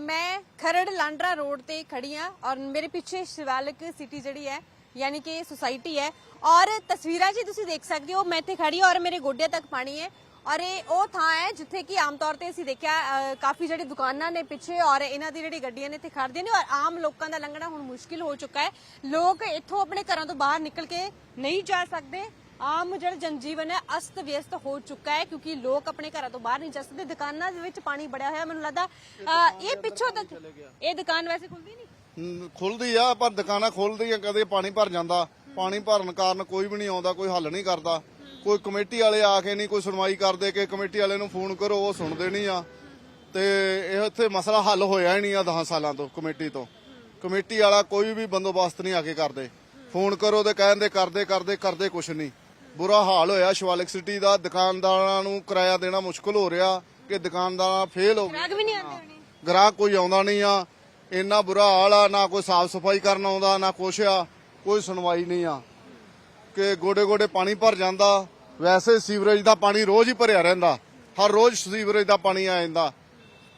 ਮੈਂ ਖਰੜ ਲਾਂਡਰਾ ਰੋਡ ਤੇ ਖੜੀ ਆ ਔਰ ਮੇਰੇ ਪਿੱਛੇ ਸ਼ਿਵਾਲਿਕ ਸਿਟੀ ਜਿਹੜੀ ਹੈ, ਯਾਨੀ ਕਿ ਸੁਸਾਇਟੀ ਹੈ। ਔਰ ਤਸਵੀਰਾਂ 'ਚ ਤੁਸੀਂ ਦੇਖ ਸਕਦੇ ਹੋ, ਮੈਂ ਇੱਥੇ ਖੜੀ ਔਰ ਮੇਰੇ ਗੋਡਿਆਂ ਤੱਕ ਪਾਣੀ ਹੈ। ਔਰ ਇਹ ਉਹ ਥਾਂ ਹੈ ਜਿੱਥੇ ਕਿ ਆਮ ਤੌਰ ਤੇ ਅਸੀਂ ਦੇਖਿਆ ਕਾਫੀ ਜਿਹੜੀ ਦੁਕਾਨਾਂ ਨੇ ਪਿੱਛੇ ਔਰ ਇਹਨਾਂ ਦੀ ਜਿਹੜੀ ਗੱਡੀਆਂ ਨੇ ਇੱਥੇ ਖੜਦੀਆਂ ਨੇ ਔਰ ਆਮ ਲੋਕਾਂ ਦਾ ਲੰਘਣਾ ਹੁਣ ਮੁਸ਼ਕਿਲ ਹੋ ਚੁੱਕਾ ਹੈ। ਲੋਕ ਇੱਥੋਂ ਆਪਣੇ ਘਰਾਂ ਤੋਂ ਬਾਹਰ ਨਿਕਲ ਕੇ ਨਹੀਂ ਜਾ ਸਕਦੇ। ਆਮ ਜਿਹੜਾ ਜਨਜੀਵਨ ਹੈ ਅਸਤ ਵਿਅਸਤ ਹੋ ਚੁੱਕਾ ਹੈ ਕਿਉਂਕਿ ਲੋਕ ਆਪਣੇ ਘਰਾਂ ਤੋਂ ਬਾਹਰ ਨਹੀਂ ਜਾ ਸਕਦੇ। ਦੁਕਾਨਾਂ ਦੇ ਵਿੱਚ ਪਾਣੀ ਬੜਿਆ ਹੋਇਆ ਮੈਨੂੰ ਲੱਗਦਾ ਇਹ ਪਿੱਛੋਂ ਤੱਕ ਇਹ ਦੁਕਾਨ ਵੈਸੇ ਖੁੱਲਦੀ ਨਹੀਂ? ਖੁੱਲਦੀ ਆ ਪਰ ਦੁਕਾਨਾਂ ਖੁੱਲਦੀਆਂ ਕਦੇ ਪਾਣੀ ਭਰ ਜਾਂਦਾ। ਪਾਣੀ ਭਰਨ ਕਾਰਨ ਕੋਈ ਵੀ ਨਹੀਂ ਆਉਂਦਾ ਕੋਈ ਹੱਲ ਨਹੀਂ ਕਰਦਾ। ਕੋਈ ਕਮੇਟੀ ਵਾਲੇ ਆ ਕੇ ਨਹੀਂ ਕੋਈ ਸੁਣਵਾਈ ਕਰਦੇ ਕਿ ਕਮੇਟੀ ਵਾਲੇ ਨੂੰ ਫੋਨ ਕਰੋ ਉਹ ਸੁਣਦੇ ਨਹੀਂ ਆ। ਤੇ ਇਹ ਇੱਥੇ ਮਸਲਾ ਹੱਲ ਹੋਇਆ ਹੀ ਨਹੀਂ ਆ 10 ਸਾਲਾਂ ਤੋਂ ਕਮੇਟੀ ਤੋਂ। ਕਮੇਟੀ ਵਾਲਾ ਕੋਈ ਵੀ ਬੰਦੋਬਸਤ ਨਹੀਂ ਆ ਕੇ ਕਰਦੇ। ਫੋਨ ਕਰੋ ਤੇ ਕਹਿੰਦੇ ਕਰਦੇ ਕਰਦੇ ਕਰਦੇ ਕੁਛ ਨਹੀਂ। ਬੁਰਾ ਹਾਲ ਹੋਇਆ। ਸ਼ਿਵਾਲਿਕ ਸਿਟੀ ਦਾ ਦੁਕਾਨਦਾਰਾਂ ਨੂੰ ਕਿਰਾਇਆ ਦੇਣਾ ਮੁਸ਼ਕਲ ਹੋ ਰਿਹਾ ਕਿ ਦੁਕਾਨਦਾਰ ਫੇਲ ਹੋ ਗਏ। ਰਾਗ ਵੀ ਨਹੀਂ ਆਉਂਦੇ ਹੋਣੇ। ਗ੍ਰਾਹਕ ਕੋਈ ਆਉਂਦਾ ਨਹੀਂ ਆ। ਇੰਨਾ ਬੁਰਾ ਹਾਲ ਆ ਨਾ ਕੋਈ ਸਾਫ਼ ਸਫ਼ਾਈ ਕਰਨ ਆਉਂਦਾ ਨਾ ਕੁਛ ਆ। ਕੋਈ ਸੁਣਵਾਈ ਨਹੀਂ ਆ। ਕਿ ਗੋਡੇ ਗੋਡੇ ਪਾਣੀ ਭਰ ਜਾਂਦਾ। ਵੈਸੇ ਸੀਵਰੇਜ ਦਾ ਪਾਣੀ ਰੋਜ਼ ਹੀ ਭਰਿਆ ਰਹਿੰਦਾ। ਹਰ ਰੋਜ਼ ਸੀਵਰੇਜ ਦਾ ਪਾਣੀ ਆ ਜਾਂਦਾ।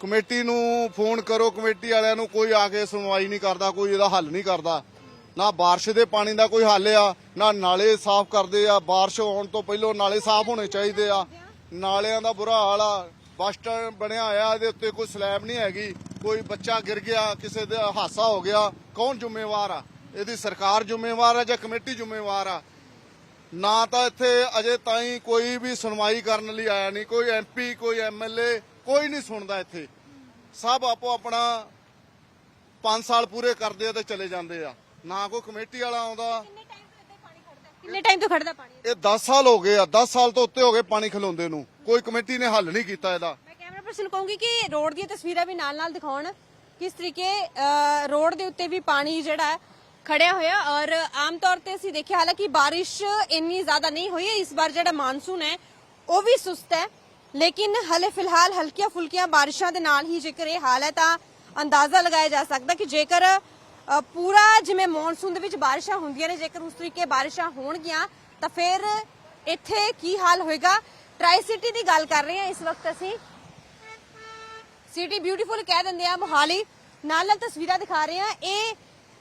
ਕਮੇਟੀ ਨੂੰ ਫੋਨ ਕਰੋ ਕਮੇਟੀ ਵਾਲਿਆਂ ਨੂੰ ਕੋਈ ਆ ਕੇ ਸੁਣਵਾਈ ਨਹੀਂ ਕਰਦਾ ਕੋਈ ਇਹਦਾ ਹੱਲ ਨਹੀਂ ਕਰਦਾ। ਨਾ ਬਾਰਿਸ਼ ਦੇ ਪਾਣੀ ਦਾ ਕੋਈ ਹੱਲ ਆ, ਨਾ ਨਾਲੇ ਸਾਫ਼ ਕਰਦੇ ਆ। ਬਾਰਿਸ਼ ਆਉਣ ਤੋਂ ਪਹਿਲਾਂ ਨਾਲੇ ਸਾਫ਼ ਹੋਣੇ ਚਾਹੀਦੇ ਆ। ਨਾਲਿਆਂ ਦਾ ਬੁਰਾ ਹਾਲ ਆ। ਬੱਸ ਸਟੈਂਡ ਬਣਿਆ ਹੋਇਆ, ਇਹਦੇ ਉੱਤੇ ਕੋਈ ਸਲੈਬ ਨਹੀਂ ਹੈਗੀ। ਕੋਈ ਬੱਚਾ ਗਿਰ ਗਿਆ, ਕਿਸੇ ਦਾ ਹਾਦਸਾ ਹੋ ਗਿਆ, ਕੌਣ ਜ਼ਿੰਮੇਵਾਰ ਆ? ਇਹਦੀ ਸਰਕਾਰ ਜ਼ਿੰਮੇਵਾਰ ਆ ਜਾਂ ਕਮੇਟੀ ਜ਼ਿੰਮੇਵਾਰ ਆ? ਨਾ ਤਾਂ ਇੱਥੇ ਅਜੇ ਤਾਈਂ ਕੋਈ ਵੀ ਸੁਣਵਾਈ ਕਰਨ ਲਈ ਆਇਆ ਨਹੀਂ। ਕੋਈ ਐਮਪੀ ਕੋਈ ਐਮਐਲਏ ਕੋਈ ਨਹੀਂ ਸੁਣਦਾ ਇੱਥੇ। ਸਭ ਆਪੋ ਆਪਣਾ 5 ਸਾਲ ਪੂਰੇ ਕਰਦੇ ਆ ਤੇ ਚਲੇ ਜਾਂਦੇ ਆ। ਨਾ ਕੋਈ ਕਮੇਟੀ ਵਾਲਾ ਆਉਂਦਾ। ਕਿੰਨੇ ਟਾਈਮ ਤੋਂ ਖੜਦਾ ਪਾਣੀ ਇਹ 10 ਸਾਲ ਹੋ ਗਏ ਆ 10 ਸਾਲ ਤੋਂ ਉੱਤੇ ਹੋ ਗਏ ਪਾਣੀ ਖਲੋਂਦੇ ਨੂੰ। ਕੋਈ ਕਮੇਟੀ ਨੇ ਹੱਲ ਨਹੀਂ ਕੀਤਾ ਇਹਦਾ। ਮੈਂ ਕੈਮਰਾ ਪਰਸਨ ਕਹੂੰਗੀ ਕਿ ਰੋਡ ਦੀਆਂ ਤਸਵੀਰਾਂ ਵੀ ਨਾਲ-ਨਾਲ ਦਿਖਾਉਣ ਕਿਸ ਤਰੀਕੇ ਰੋਡ ਦੇ ਉੱਤੇ ਵੀ ਪਾਣੀ ਜਿਹੜਾ ਹੈ ਖੜਿਆ ਹੋਇਆ ਔਰ ਆਮ ਤੌਰ ਤੇ ਅਸੀਂ ਦੇਖਿਆ ਹਾਲਾਂਕਿ ਬਾਰਿਸ਼ ਇੰਨੀ ਜ਼ਿਆਦਾ ਨਹੀਂ ਹੋਈ ਹੈ ਇਸ ਵਾਰ ਜਿਹੜਾ ਮਾਨਸੂਨ ਹੈ ਉਹ ਵੀ ਸੁਸਤ ਹੈ। ਲੇਕਿਨ ਹਲੇ ਫਿਲਹਾਲ ਹਲਕੀਆਂ ਫੁਲਕੀਆਂ ਬਾਰਿਸ਼ਾਂ ਦੇ ਨਾਲ ਹੀ ਜੇਕਰ ਇਹ ਹਾਲ ਹੈ ਤਾਂ ਅੰਦਾਜ਼ਾ ਲਗਾਇਆ ਜਾ ਸਕਦਾ ਕਿ ਜੇਕਰ ਪੂਰਾ ਜਿਵੇਂ ਮੌਨਸੂਨ ਦੇ ਵਿੱਚ ਬਾਰਿਸ਼ਾਂ ਹੁੰਦੀਆਂ ਨੇ ਜੇਕਰ ਉਸ ਤਰੀਕੇ ਬਾਰਿਸ਼ਾਂ ਹੋਣਗੀਆਂ ਤਾਂ ਫਿਰ ਇੱਥੇ ਕੀ ਹਾਲ ਹੋਏਗਾ? ਟਰਾਈ ਸਿਟੀ ਦੀ ਗੱਲ ਕਰ ਰਹੇ ਹਾਂ ਇਸ ਵਕਤ ਅਸੀਂ। ਸਿਟੀ ਬਿਊਟੀਫੁਲ ਕਹਿ ਦਿੰਦੇ ਆ ਮੋਹਾਲੀ। ਨਾਲ ਨਾਲ ਤਸਵੀਰਾਂ ਦਿਖਾ ਰਹੇ ਆ ਇਹ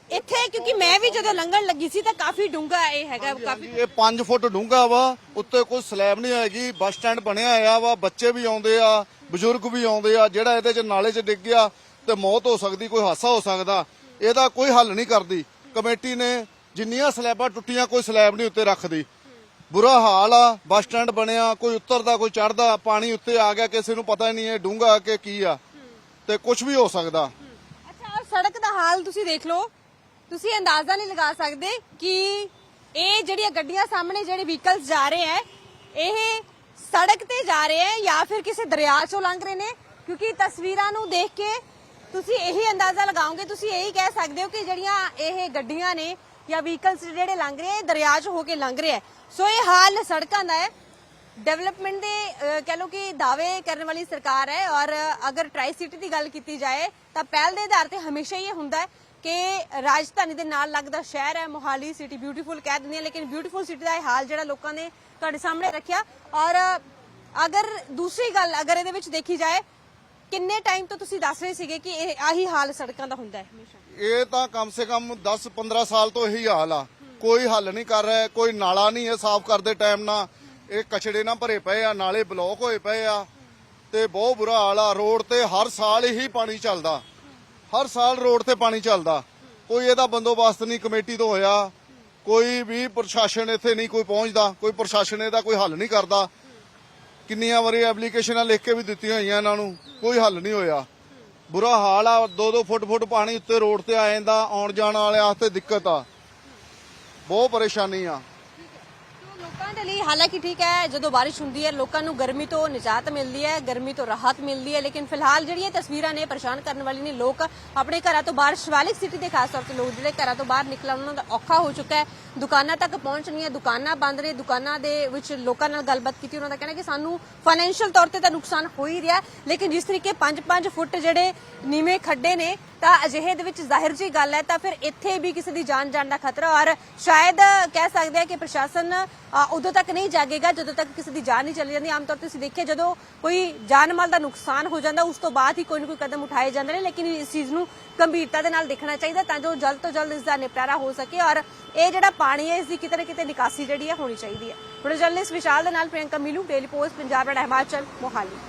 ਇੱਥੇ ਕਿਉਂਕਿ ਮੈਂ ਵੀ ਜਦੋਂ ਲੰਘਣ ਲੱਗੀ ਸੀ ਤਾਂ ਕਾਫੀ ਡੂੰਘਾ ਇਹ ਹੈਗਾ ਕਾਫੀ ਇਹ 5 ਫੁੱਟ ਡੂੰਘਾ ਵਾ ਉੱਤੇ ਕੋਈ ਸਲੈਬ ਨਹੀਂ ਹੈਗੀ। ਬੱਸ ਸਟੈਂਡ ਬਣਿਆ ਹੋਇਆ ਵਾ ਬੱਚੇ ਵੀ ਆਉਂਦੇ ਆ ਬਜ਼ੁਰਗ ਵੀ ਆਉਂਦੇ ਆ ਜਿਹੜਾ ਇਹਦੇ ਚ ਨਾਲੇ 'ਚ ਡਿੱਗ ਗਿਆ ਤੇ ਮੌਤ ਹੋ ਸਕਦੀ ਕੋਈ ਹਾਦਸਾ ਹੋ ਸਕਦਾ। ਇਹਦਾ ਕੋਈ ਹੱਲ ਨਹੀਂ ਕਰਦੀ। ਕਮੇਟੀ ਨੇ ਜਿੰਨੀਆਂ ਸਲੈਬਾਂ ਟੁੱਟੀਆਂ ਕੋਈ ਸਲੈਬ ਨਹੀਂ ਉੱਤੇ ਰੱਖਦੀ। ਬੁਰਾ ਹਾਲ ਆ, ਬੱਸ ਸਟੈਂਡ ਬਣਿਆ, ਕੋਈ ਉਤਰਦਾ, ਕੋਈ ਚੜਦਾ ਪਾਣੀ ਉੱਤੇ ਆ ਗਿਆ, ਕਿਸੇ ਨੂੰ ਪਤਾ ਹੀ ਨਹੀਂ ਇਹ ਡੂੰਘਾ ਕਿ ਕੀ ਆ। ਤੇ ਕੁਝ ਵੀ ਹੋ ਸਕਦਾ। ਅੱਛਾ ਔਰ ਸੜਕ ਦਾ ਹਾਲ ਤੁਸੀਂ ਦੇਖ ਲਓ। ਤੁਸੀਂ ਅੰਦਾਜ਼ਾ ਨਹੀਂ ਲਗਾ ਸਕਦੇ ਕਿ ਇਹ ਜਿਹੜੀਆਂ ਗੱਡੀਆਂ ਸਾਹਮਣੇ ਜਿਹੜੇ ਵਹੀਕਲਸ ਜਾ ਰਹੇ ਹੈ ਇਹ ਸੜਕ ਤੇ ਜਾ ਰਹੇ ਹੈ ਜਾਂ ਫਿਰ ਕਿਸੇ ਦਰਿਆ ਚੋਂ ਲੰਘ ਰਹੇ ਨੇ? ਕਿਉਂਕਿ ਤਸਵੀਰਾਂ ਨੂੰ ਦੇਖ ਕੇ ਤੁਸੀਂ ਇਹੀ ਅੰਦਾਜ਼ਾ ਲਗਾਓਗੇ? ਤੁਸੀਂ ਇਹੀ ਕਹਿ ਸਕਦੇ ਹੋ ਕਿ ਜਿਹੜੀਆਂ ਇਹ ਗੱਡੀਆਂ ਨੇ ਜਾਂ ਵਹੀਕਲਸ ਜਿਹੜੇ ਲੰਘ ਰਹੇ ਇਹ ਦਰਿਆ 'ਚ ਹੋ ਕੇ ਲੰਘ ਰਹੇ ਸੋ ਇਹ ਹਾਲ ਸੜਕਾਂ ਦਾ ਹੈ। ਡਿਵੈਲਪਮੈਂਟ ਦੇ ਅਹ, ਕਹਿ ਲਓ ਕਿ ਦਾਅਵੇ ਕਰਨ ਵਾਲੀ ਸਰਕਾਰ ਹੈ ਔਰ ਅਗਰ ਟਰਾਈ ਸਿਟੀ ਦੀ ਗੱਲ ਕੀਤੀ ਜਾਏ ਤਾਂ ਪਹਿਲ ਦੇ ਆਧਾਰ ਤੇ ਹਮੇਸ਼ਾ ਹੀ ਇਹ ਹੁੰਦਾ ਹੈ ਕਿ ਰਾਜਧਾਨੀ ਦੇ ਨਾਲ ਲੱਗਦਾ ਸ਼ਹਿਰ ਹੈ ਮੋਹਾਲੀ ਸਿਟੀ ਬਿਊਟੀਫੁਲ ਕਹਿ ਦਿੰਦੇ ਆ ਲੇਕਿਨ ਬਿਊਟੀਫੁਲ ਸਿਟੀ ਦਾ ਇਹ ਹਾਲ ਜਿਹੜਾ ਲੋਕਾਂ ਨੇ ਤੁਹਾਡੇ ਸਾਹਮਣੇ ਰੱਖਿਆ ਔਰ ਅਗਰ ਦੂਸਰੀ ਗੱਲ ਅਗਰ ਇਹਦੇ ਵਿੱਚ ਦੇਖੀ ਜਾਏ ਕਿੰਨੇ ਟਾਈਮ ਤੋਂ ਤੁਸੀਂ ਦੱਸ ਰਹੇ ਸੀਗੇ ਕਿ ਇਹ ਆਹੀ ਹਾਲ ਸੜਕਾਂ ਦਾ ਹੁੰਦਾ ਹੈ? ਹਮੇਸ਼ਾ ਇਹ ਤਾਂ ਕਮ ਸੇ ਕਮ 10 15 ਸਾਲ ਤੋਂ ਇਹੀ ਹਾਲ ਆ। ਕੋਈ ਹੱਲ ਨਹੀਂ ਕਰ ਰਿਹਾ, ਕੋਈ ਨਾਲਾ ਨਹੀਂ ਹੈ ਸਾਫ਼ ਕਰਦੇ ਟਾਈਮ ਨਾ ਇਹ ਕਚੜੇ ਨਾਲ ਭਰੇ ਪਏ ਆ, ਨਾਲੇ ਬਲੌਕ ਹੋਏ ਪਏ ਆ। ਤੇ ਬਹੁਤ ਬੁਰਾ ਹਾਲ ਆ ਰੋਡ ਤੇ ਹਰ ਸਾਲ ਹੀ ਪਾਣੀ ਚੱਲਦਾ। ਹਰ ਸਾਲ ਰੋਡ ਤੇ ਪਾਣੀ ਚੱਲਦਾ। ਕੋਈ ਇਹਦਾ ਬੰਦੋਬਸਤ ਨਹੀਂ, ਕਮੇਟੀ ਤੋਂ ਹੋਇਆ। ਕੋਈ ਵੀ ਪ੍ਰਸ਼ਾਸਨ ਇੱਥੇ ਨਹੀਂ ਕੋਈ ਪਹੁੰਚਦਾ, ਕੋਈ ਪ੍ਰਸ਼ਾਸਨ ਇਹਦਾ ਕੋਈ ਹੱਲ ਨਹੀਂ ਕਰਦਾ। ਕਿੰਨੀਆਂ ਵਾਰੀ ਐਪਲੀਕੇਸ਼ਨਾਂ ਲਿਖ ਕੇ ਵੀ ਦਿੱਤੀਆਂ ਹੋਈਆਂ ਇਹਨਾਂ ਨੂੰ, ਕੋਈ ਹੱਲ ਨਹੀਂ ਹੋਇਆ। ਬੁਰਾ ਹਾਲ ਆ 2-2 ਫੁੱਟ ਫੁੱਟ ਪਾਣੀ ਉੱਤੇ ਰੋਡ ਤੇ ਆ ਜਾਂਦਾ, ਆਉਣ ਜਾਣ ਵਾਲਿਆਂ ਵਾਸਤੇ ਦਿੱਕਤ ਆ। ਬਹੁਤ ਪਰੇਸ਼ਾਨੀ ਆ। ਲੋਕਾਂ ਦੇ ਲਈ, ਹਾਲਾਂਕਿ ਠੀਕ ਹੈ, ਜਦੋਂ ਬਾਰਿਸ਼ ਹੁੰਦੀ ਹੈ, ਲੋਕਾਂ ਨੂੰ ਗਰਮੀ ਤੋਂ ਨਿਜਾਤ ਮਿਲਦੀ ਹੈ, ਗਰਮੀ ਤੋਂ ਰਾਹਤ ਮਿਲਦੀ ਹੈ, ਲੇਕਿਨ ਫਿਲਹਾਲ ਜਿਹੜੀਆਂ ਤਸਵੀਰਾਂ ਨੇ ਪਰੇਸ਼ਾਨ ਕਰਨ ਵਾਲੀ ਨੇ, ਲੋਕ ਆਪਣੇ ਘਰਾਂ ਤੋਂ ਬਾਹਰ, ਸ਼ਿਵਾਲਿਕ ਸਿਟੀ ਦੇ ਖਾਸ ਤੌਰ ਤੇ ਲੋਕ ਜਿਹੜੇ ਘਰਾਂ ਤੋਂ ਬਾਹਰ ਨਿਕਲਣ ਉਹਨਾਂ ਦਾ ਔਖਾ ਹੋ ਚੁੱਕਾ ਹੈ। ਦੁਕਾਨਾਂ ਤੱਕ ਪਹੁੰਚਣੀਆਂ ਦੁਕਾਨਾਂ ਬੰਦ ਨੇ, ਦੁਕਾਨਾਂ ਦੇ ਵਿੱਚ ਲੋਕਾਂ ਨਾਲ ਗੱਲਬਾਤ ਕੀਤੀ, ਉਹਨਾਂ ਦਾ ਕਹਿਣਾ ਕਿ ਸਾਨੂੰ ਫਾਈਨੈਂਸ਼ੀਅਲ ਤੌਰ ਤੇ ਤਾਂ ਨੁਕਸਾਨ ਹੋ ਹੀ ਰਿਹਾ, ਲੇਕਿਨ ਜਿਸ ਤਰੀਕੇ 5-5 ਫੁੱਟ ਜਿਹੜੇ ਨੀਵੇਂ ਖੱਡੇ ਨੇ ਤਾਂ ਅਜਿਹੇ ਦੇ ਵਿੱਚ ਜ਼ਾਹਿਰ ਜੀ ਗੱਲ ਹੈ, ਤਾਂ ਫਿਰ ਇੱਥੇ ਵੀ ਕਿਸੇ ਦੀ ਜਾਨ ਜਾਣ ਦਾ ਖਤਰਾ ਔਰ ਸ਼ਾਇਦ ਕਹਿ ਸਕਦੇ ਆ ਕਿ ਪ੍ਰਸ਼ਾਸਨ ਉਦੋਂ ਤੱਕ ਨਹੀਂ ਜਾਗੇਗਾ, ਜਦੋਂ ਤੱਕ ਕਿਸੇ ਦੀ ਜਾਨ ਨਹੀਂ ਚਲੀ ਜਾਂਦੀ। ਆਮ ਤੌਰ ਤੇ ਤੁਸੀਂ ਦੇਖਿਆ, ਜਦੋਂ ਕੋਈ ਜਾਨ ਮਾਲ ਦਾ ਨੁਕਸਾਨ ਹੋ ਜਾਂਦਾ, ਉਸ ਤੋਂ ਬਾਅਦ ਹੀ ਕੋਈ ਨਾ ਕੋਈ ਕਦਮ ਉਠਾਏ ਜਾਂਦੇ ਨੇ, ਲੇਕਿਨ ਇਸ ਚੀਜ਼ ਨੂੰ ਗੰਭੀਰਤਾ ਦੇ ਨਾਲ ਦੇਖਣਾ ਚਾਹੀਦਾ ਤਾਂ ਜੋ ਜਲਦ ਤੋਂ ਜਲਦ ਇਸ ਦਾ ਨਿਪਟਾਰਾ ਹੋ ਸਕੇ ਔਰ ਇਹ ਜਿਹੜਾ ਪਾਣੀ ਹੈ, ਇਸ ਦੀ ਕਿਤੇ ਨਾ ਕਿਤੇ ਨਿਕਾਸੀ ਜਿਹੜੀ ਹੈ, ਹੋਣੀ ਚਾਹੀਦੀ ਹੈ। ਹੁਣ ਜਰਨਲਿਸਟ ਵਿਸ਼ਾਲ ਦੇ ਨਾਲ Priyanka Milu, daily post, Punjab and Himachal, Mohali.